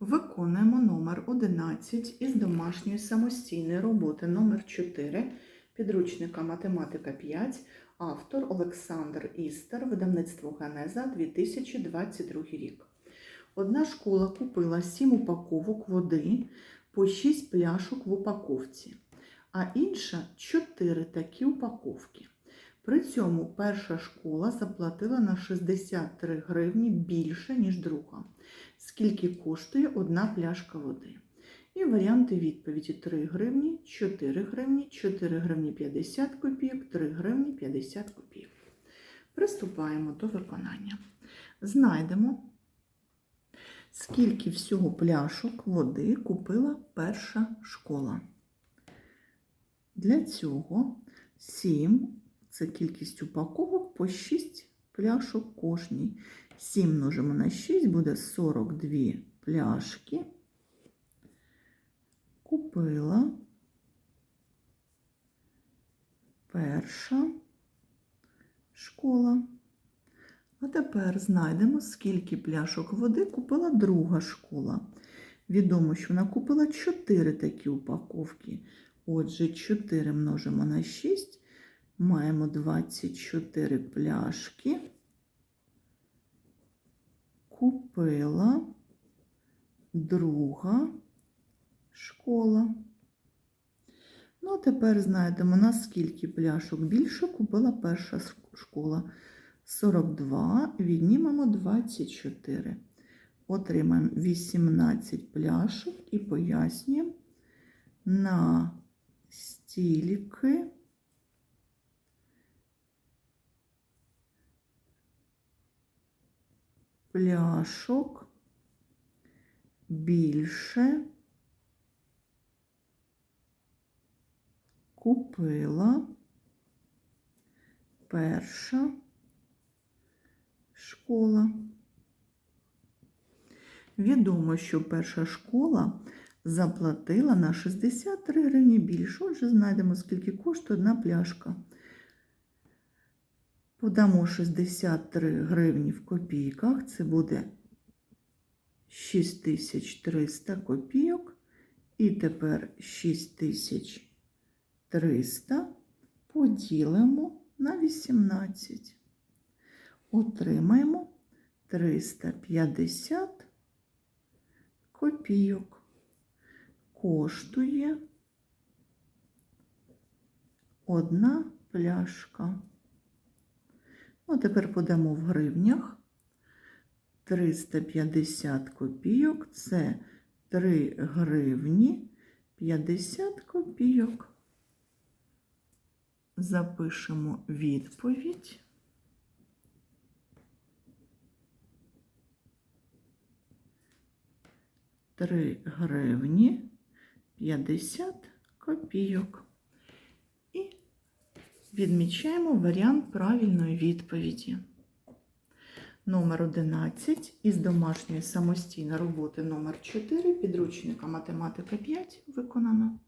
Виконуємо номер 11 із домашньої самостійної роботи номер 4 підручника Математика 5, автор Олександр Істер, видавництво Генеза 2022 рік. Одна школа купила 7 упаковок води по 6 пляшок в упаковці, а інша 4 такі упаковки. При цьому перша школа заплатила на 63 гривні більше, ніж друга. Скільки коштує одна пляшка води? І варіанти відповіді 3 гривні, 4 гривні, 4 гривні 50 копійок, 3 гривні 50 копійок. Приступаємо до виконання. Знайдемо, скільки всього пляшок води купила перша школа. Для цього 7 це кількість упаковок по 6 пляшок кожній. 7 множимо на 6 буде 42 пляшки. Купила перша школа. А тепер знайдемо, скільки пляшок води купила друга школа. Відомо, що вона купила 4 такі упаковки. Отже, 4 множимо на 6, маємо 24 пляшки. Купила друга школа. Ну, а тепер знайдемо, наскільки пляшок більше купила перша школа. 42, віднімемо 24. Отримаємо 18 пляшок і пояснюємо на стільки пляшок більше купила перша школа. Відомо, що перша школа заплатила на 63 гривні більше. Отже, знайдемо, скільки коштує одна пляшка. Подамо 63 гривні в копійках, це буде 6300 копійок. І тепер 6300 поділимо на 18. Отримаємо 350 копійок. Коштує одна пляшка. Ну, тепер подамо в гривнях. 350 копійок це 3 гривні 50 копійок. Запишемо відповідь. Три гривні 50 копійок. Відмічаємо варіант правильної відповіді. Номер 11 із домашньої самостійної роботи номер 4 підручника математика 5 виконано.